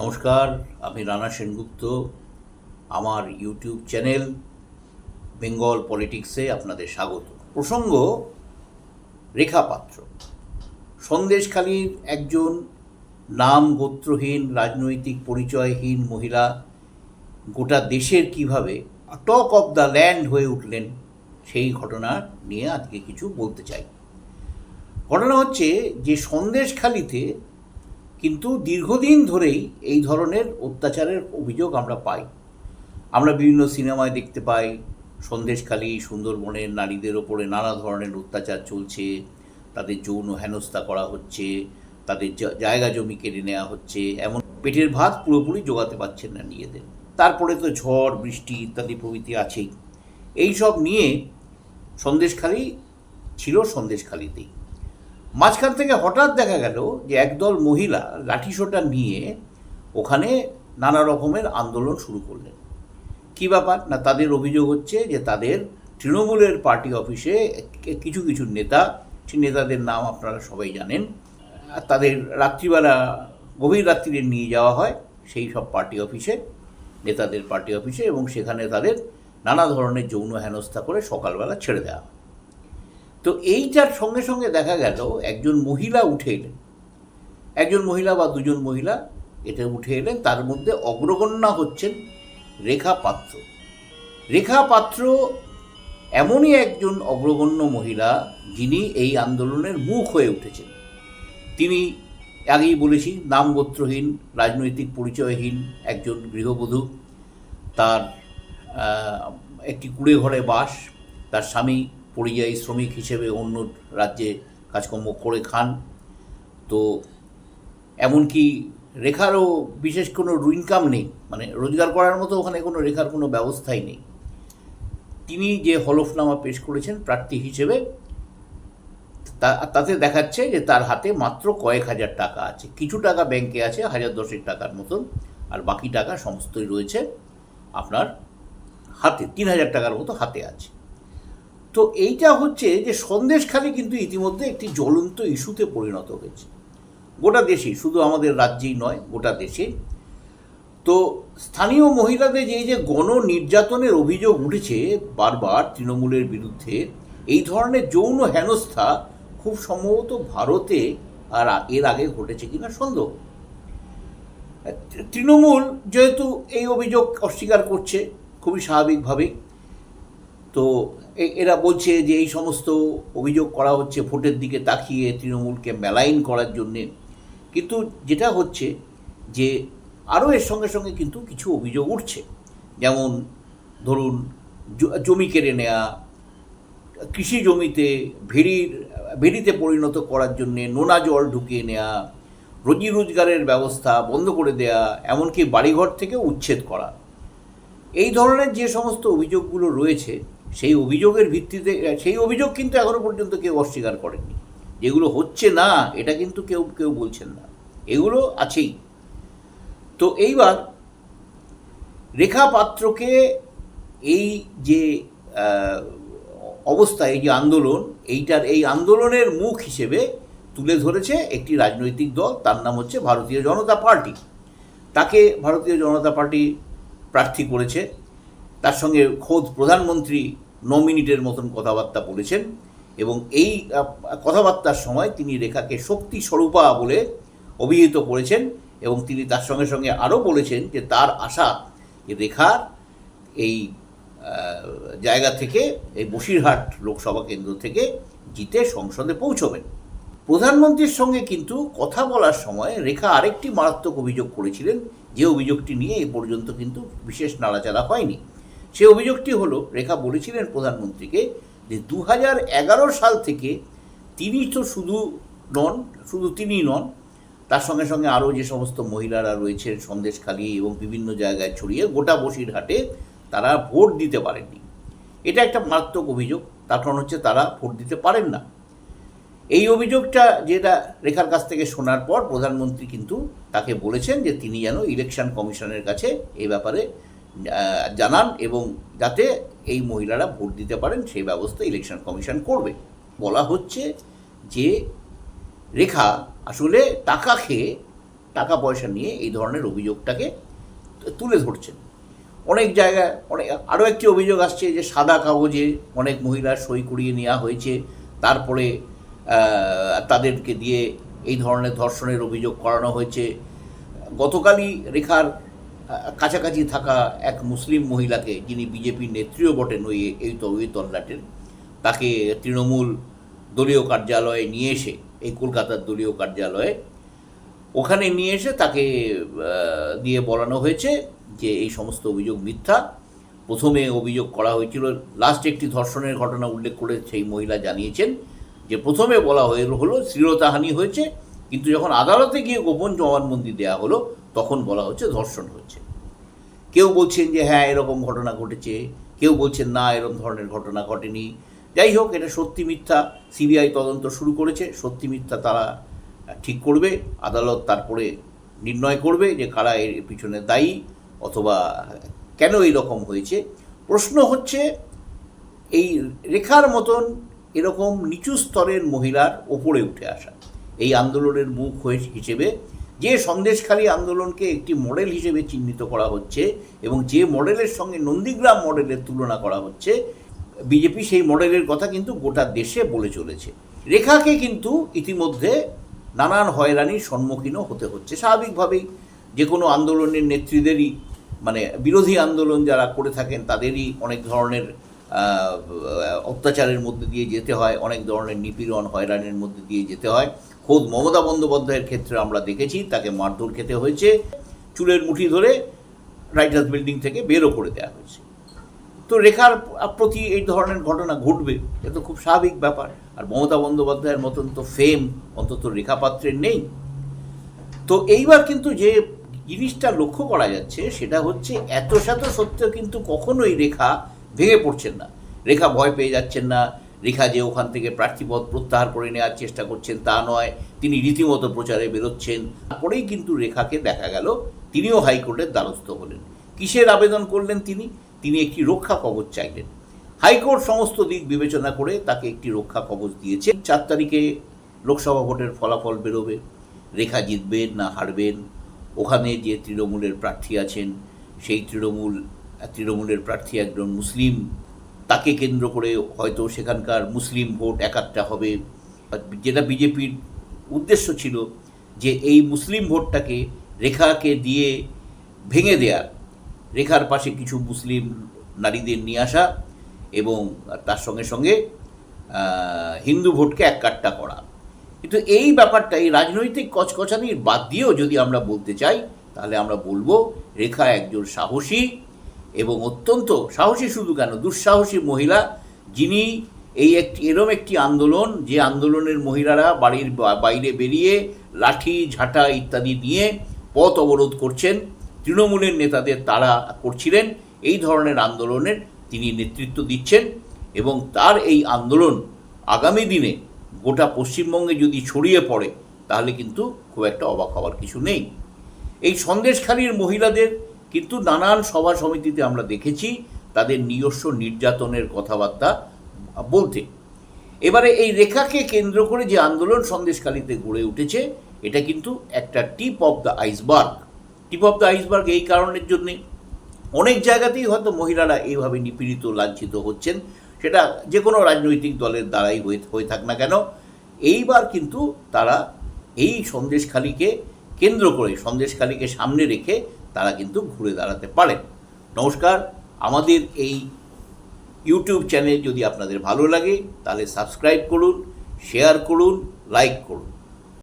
নমস্কার, আমি রানা সেনগুপ্ত। আমার ইউটিউব চ্যানেল বেঙ্গল পলিটিক্সে আপনাদের স্বাগত। প্রসঙ্গ, রেখা পাত্র। সন্দেশখালীর একজন নাম গোত্রহীন রাজনৈতিক পরিচয়হীন মহিলা গোটা দেশের কীভাবে টক অফ দ্য ল্যান্ড হয়ে উঠলেন, সেই ঘটনা নিয়ে আজকে কিছু বলতে চাই। ঘটনা হচ্ছে যে, সন্দেশখালীতে কিন্তু দীর্ঘদিন ধরেই এই ধরনের অত্যাচারের অভিযোগ আমরা পাই। আমরা বিভিন্ন সিনেমায় দেখতে পাই, সন্দেশখালী, সুন্দরবনের নারীদের ওপরে নানা ধরনের অত্যাচার চলছে, তাদের যৌন হেনস্থা করা হচ্ছে, তাদের জায়গা জমি কেড়ে নেওয়া হচ্ছে, এমন পেটের ভাত পুরোপুরি জোগাতে পারছেন না নিজেদের। তারপরে তো ঝড়, বৃষ্টি ইত্যাদি প্রভৃতি আছেই। এই সব নিয়ে সন্দেশখালী ছিল সন্দেশখালীতেই। মাঝখান থেকে হঠাৎ দেখা গেল যে একদল মহিলা লাঠিসোঁটা নিয়ে ওখানে নানা রকমের আন্দোলন শুরু করলেন। কী ব্যাপার? না তাদের অভিযোগ হচ্ছে যে তাদের তৃণমূলের পার্টি অফিসে কিছু কিছু নেতা, সেই নেতাদের নাম আপনারা সবাই জানেন তাদের রাত্রিবেলা, গভীর রাত্রিরে নিয়ে যাওয়া হয় সেই সব পার্টি অফিসে, নেতাদের পার্টি অফিসে এবং সেখানে তাদের নানা ধরনের যৌন হেনস্থা করে সকালবেলা ছেড়ে দেওয়া হয়। তো এইটার সঙ্গে সঙ্গে দেখা গেল, একজন মহিলা উঠে এলেন। একজন মহিলা বা দুজন মহিলা এটা উঠে এলেন, তার মধ্যে অগ্রগণ্যা হচ্ছেন রেখা পাত্র। রেখা পাত্র এমনই একজন অগ্রগণ্য মহিলা যিনি এই আন্দোলনের মুখ হয়ে উঠেছেন। তিনি আগেই বলেছি, নাম গোত্রহীন, রাজনৈতিক পরিচয়হীন একজন গৃহবধূ। তার একটি কুড়ে ঘরে বাস, তার স্বামী পরিযায়ী শ্রমিক হিসেবে অন্য রাজ্যে কাজকর্ম করে খান। তো এমনকি রেখারও বিশেষ কোনো ইনকাম নেই মানে রোজগার করার মতো ওখানে কোনো রেখার কোনো ব্যবস্থাই নেই। তিনি যে হলফনামা পেশ করেছেন প্রার্থী হিসেবে তাতে দেখাচ্ছে যে তার হাতে মাত্র কয়েক হাজার টাকা আছে। কিছু টাকা ব্যাংকে আছে, হাজার দশেক টাকার মতন, আর বাকি টাকা সমস্তই রয়েছে আপনার হাতে, তিন হাজার টাকার মতো হাতে আছে। তো এইটা হচ্ছে যে সন্দেশখালী কিন্তু ইতিমধ্যে একটি জ্বলন্ত ইস্যুতে পরিণত হয়েছে। গোটা দেশেই শুধু আমাদের রাজ্যেই নয়, গোটা দেশে। তো স্থানীয় মহিলাদের যে যে গণ নির্যাতনের অভিযোগ উঠেছে, বারবার তৃণমূলের বিরুদ্ধে, এই ধরনের যৌন হেনস্থা খুব সম্ভবত ভারতে আর এর আগে ঘটেছে কিনা সন্দেহ। তৃণমূল যেহেতু এই অভিযোগ অস্বীকার করছে, খুবই স্বাভাবিকভাবেই। তো এরা বলছে যে এই সমস্ত অভিযোগ করা হচ্ছে, ভোটের দিকে তাকিয়ে তৃণমূলকে মেলাইন করার জন্যে। কিন্তু যেটা হচ্ছে যে আরও এর সঙ্গে সঙ্গে কিন্তু কিছু অভিযোগ উঠছে। যেমন ধরুন জমি কেড়ে নেওয়া কৃষি জমিতে ভেড়ির, ভেড়িতে পরিণত করার জন্যে নোনা জল ঢুকিয়ে নেওয়া রোজি রোজগারের ব্যবস্থা বন্ধ করে দেয়া, এমনকি বাড়িঘর থেকে উচ্ছেদ করা। এই ধরনের যে সমস্ত অভিযোগগুলো রয়েছে সেই অভিযোগের ভিত্তিতে, সেই অভিযোগ কিন্তু এখনও পর্যন্ত কেউ অস্বীকার করেনি। যেগুলো হচ্ছে না, এটা কিন্তু কেউ কেউ বলছেন না। এগুলো আছেই। তো এইবার রেখা পাত্রকে এই যে অবস্থা, এই যে আন্দোলন, এইটার, এই আন্দোলনের মুখ হিসেবে তুলে ধরেছে একটি রাজনৈতিক দল, তার নাম হচ্ছে ভারতীয় জনতা পার্টি। তাকে ভারতীয় জনতা পার্টি প্রার্থী করেছে। তার সঙ্গে খোদ প্রধানমন্ত্রী ন মিনিটের মতন কথাবার্তা বলেছেন এবং এই কথাবার্তার সময় তিনি রেখাকে শক্তি স্বরূপা বলে অভিহিত করেছেন এবং তিনি তার সঙ্গে সঙ্গে আরও বলেছেন যে তার আশা রেখার এই জায়গা থেকে, এই বসিরহাট লোকসভা কেন্দ্র থেকে জিতে সংসদে পৌঁছবেন। প্রধানমন্ত্রীর সঙ্গে কিন্তু কথা বলার সময় রেখা আরেকটি মারাত্মক অভিযোগ করেছিলেন, যে অভিযোগটি নিয়ে এ পর্যন্ত কিন্তু বিশেষ নাড়াচাড়া হয়নি। সে অভিযোগটি হলো, রেখা বলেছিলেন প্রধানমন্ত্রীকে, যে দু সাল থেকে তিনি তো শুধু নন, শুধু তিনি নন, তার সঙ্গে সঙ্গে আরও যে সমস্ত মহিলারা রয়েছে সন্দেশখালী এবং বিভিন্ন জায়গায় ছড়িয়ে গোটা বসিরহাটে তারা ভোট দিতে পারেননি। এটা একটা মারাত্মক অভিযোগ, তার কারণ হচ্ছে তারা ভোট দিতে পারেন না। এই অভিযোগটা যেটা রেখার কাছ থেকে শোনার পর প্রধানমন্ত্রী কিন্তু তাকে বলেছেন যে তিনি যেন ইলেকশন কমিশনের কাছে এই ব্যাপারে জানান এবং যাতে এই মহিলারা ভোট দিতে পারেন, সেই ব্যবস্থা ইলেকশন কমিশন করবে। বলা হচ্ছে যে রেখা আসলে টাকা খেয়ে টাকা পয়সা নিয়ে এই ধরনের অভিযোগটাকে তুলে ধরছেন। অনেক জায়গায় অনেক, আরও একটি অভিযোগ আসছে যে সাদা কাগজে অনেক মহিলার সই করিয়ে নেওয়া হয়েছে। তারপরে তাদেরকে দিয়ে এই ধরনের ধর্ষণের অভিযোগ করানো হয়েছে। গতকালই রেখার কাছাকাছি থাকা এক মুসলিম মহিলাকে যিনি বিজেপির নেত্রীও বটেন ওই এই ওই তল্লাটের, তাকে তৃণমূল দলীয় কার্যালয়ে নিয়ে এসে, এই কলকাতার দলীয় কার্যালয়ে ওখানে নিয়ে এসে তাকে দিয়ে বলানো হয়েছে যে এই সমস্ত অভিযোগ মিথ্যা। প্রথমে অভিযোগ করা হয়েছিল, লাস্ট একটি ধর্ষণের ঘটনা উল্লেখ করে সেই মহিলা জানিয়েছেন যে প্রথমে বলা হয়ে হলো শ্লীলতাহানি হয়েছে, কিন্তু যখন আদালতে গিয়ে গোপন জবানবন্দি দেওয়া হলো তখন বলা হচ্ছে ধর্ষণ হচ্ছে। কেউ বলছেন যে হ্যাঁ এরকম ঘটনা ঘটেছে, কেউ বলছেন না, এরকম ধরনের ঘটনা ঘটেনি। যাই হোক, এটা সত্যি মিথ্যা। সিবিআই তদন্ত শুরু করেছে, সত্যি মিথ্যা তারা ঠিক করবে, আদালত তারপরে নির্ণয় করবে যে কারা এর পিছনে দায়ী অথবা কেন এই রকম হয়েছে। প্রশ্ন হচ্ছে, এই রেখার মতন এরকম নিচু স্তরের মহিলার ওপরে উঠে আসা, এই আন্দোলনের মুখ হয়ে হিসেবে যে সন্দেশখালী আন্দোলনকে একটি মডেল হিসেবে চিহ্নিত করা হচ্ছে এবং যে মডেলের সঙ্গে নন্দীগ্রাম মডেলের তুলনা করা হচ্ছে, বিজেপি সেই মডেলের কথা কিন্তু গোটা দেশে বলে চলেছে। রেখাকে কিন্তু ইতিমধ্যে নানান হয়রানির সম্মুখীনও হতে হচ্ছে। স্বাভাবিকভাবেই যে কোনো আন্দোলনের নেত্রীদেরই মানে বিরোধী আন্দোলন যারা করে থাকেন, তাদেরই অনেক ধরনের অত্যাচারের মধ্যে দিয়ে যেতে হয়, অনেক ধরনের নিপীড়ন, হয়রানির মধ্যে দিয়ে যেতে হয়। খোদ মমতা বন্দ্যোপাধ্যায়ের ক্ষেত্রে আমরা দেখেছি, তাকে মারধর খেতে হয়েছে, চুলের মুঠি ধরে রাইটার্স বিল্ডিং থেকে বেরও করে দেওয়া হয়েছে। তো রেখার প্রতি এই ধরনের ঘটনা ঘটবে, এটা তো খুব স্বাভাবিক ব্যাপার। আর মমতা বন্দ্যোপাধ্যায়ের মতন তো ফেম অন্তত রেখাপাত্রের নেই। তো এইবার কিন্তু যে জিনিসটা লক্ষ্য করা যাচ্ছে, সেটা হচ্ছে এত শত সত্ত্বেও কিন্তু কখনোই রেখা ভেঙে পড়ছেন না। রেখা ভয় পেয়ে যাচ্ছেন না। রেখা যে ওখান থেকে প্রার্থীপদ প্রত্যাহার করে নেওয়ার চেষ্টা করছেন তা নয়, তিনি রীতিমতো প্রচারে বেরোচ্ছেন। তারপরেই কিন্তু রেখাকে দেখা গেল, তিনিও হাইকোর্টের দ্বারস্থ হলেন। কিসের আবেদন করলেন তিনি? তিনি একটি রক্ষা কবচ চাইলেন। হাইকোর্ট সমস্ত দিক বিবেচনা করে তাকে একটি রক্ষা কবচ দিয়েছে। চার তারিখে লোকসভা ভোটের ফলাফল বেরোবে। রেখা জিতবেন না হারবেন? ওখানে যে তৃণমূলের প্রার্থী আছেন, সেই তৃণমূল, তৃণমূলের প্রার্থী একজন মুসলিম তাকে কেন্দ্র করে হয়তো সেখানকার মুসলিম ভোট একাত্তা হবে। যেটা বিজেপির উদ্দেশ্য ছিল যে এই মুসলিম ভোটটাকে রেখাকে দিয়ে ভেঙে দেওয়ার রেখার পাশে কিছু মুসলিম নারীদের নিয়ে আসা এবং তার সঙ্গে সঙ্গে হিন্দু ভোটকে এক কাট্টা করা। কিন্তু এই ব্যাপারটা, এই রাজনৈতিক কচকচানির বাদ দিয়েও যদি আমরা বলতে চাই, তাহলে আমরা বলব রেখা একজন সাহসী এবং অত্যন্ত সাহসী শুধু কেন, দুঃসাহসী মহিলা যিনি এই একটি, এরম একটি আন্দোলন, যে আন্দোলনের মহিলারা বাড়ির বাইরে বেরিয়ে লাঠি, ঝাঁটা ইত্যাদি নিয়ে পথ অবরোধ করছেন, তৃণমূলের নেতাদের তারা করছিলেন, এই ধরনের আন্দোলনের তিনি নেতৃত্ব দিচ্ছেন এবং তার এই আন্দোলন আগামী দিনে গোটা পশ্চিমবঙ্গে যদি ছড়িয়ে পড়ে, তাহলে কিন্তু খুব একটা অবাক হওয়ার কিছু নেই। এই সন্দেশখালীর মহিলাদের কিন্তু নানান সভা সমিতিতে আমরা দেখেছি তাদের নিজস্ব নির্যাতনের কথাবার্তা বলতে। এবারে এই রেখাকে কেন্দ্র করে যে আন্দোলন সন্দেশখালীতে গড়ে উঠেছে, এটা কিন্তু একটা tip of the iceberg. Tip of the iceberg এই কারণের জন্যে। অনেক জায়গাতেই হয়তো মহিলারা এইভাবে নিপীড়িত, লাঞ্ছিত হচ্ছেন। সেটা যে কোনো রাজনৈতিক দলের দ্বারাই হয়ে থাক না কেন। এইবার কিন্তু তারা এই সন্দেশখালীকে কেন্দ্র করে, সন্দেশখালীকে সামনে রেখে তারা কিন্তু ঘুরে দাঁড়াতে পারেন। নমস্কার, আমাদের এই ইউটিউব চ্যানেল যদি আপনাদের ভালো লাগে, তাহলে সাবস্ক্রাইব করুন, শেয়ার করুন, লাইক করুন।